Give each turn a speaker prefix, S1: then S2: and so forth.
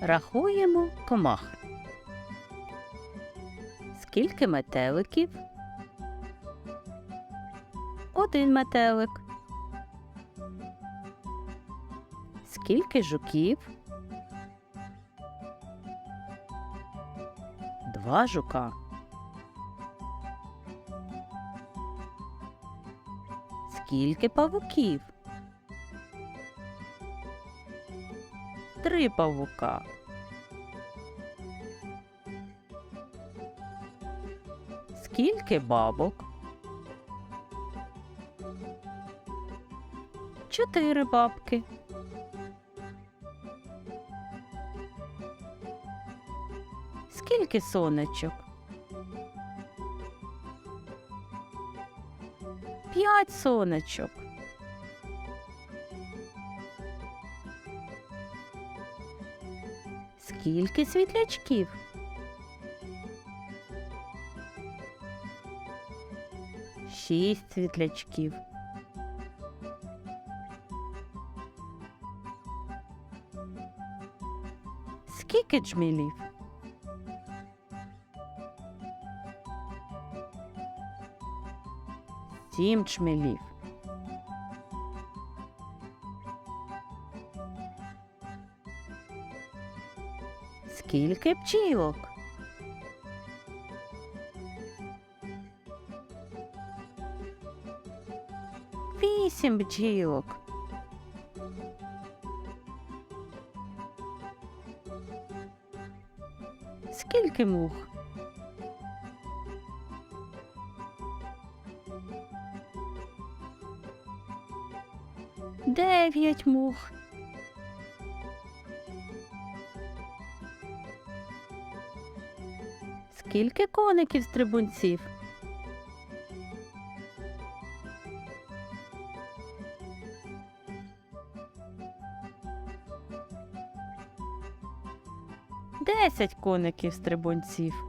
S1: Рахуємо комахи. Скільки метеликів? Один метелик. Скільки жуків? Два жука. Скільки павуків? Три павука. Скільки бабок? Чотири бабки. Скільки сонечок? П'ять сонечок. Скільки світлячків? Шість світлячків. Скільки джмілів? Сім чмелів. Скільки пчілок? Вісім бджілок. Скільки мух? Дев'ять мух. Скільки коників стрибунців? Десять коників стрибунців.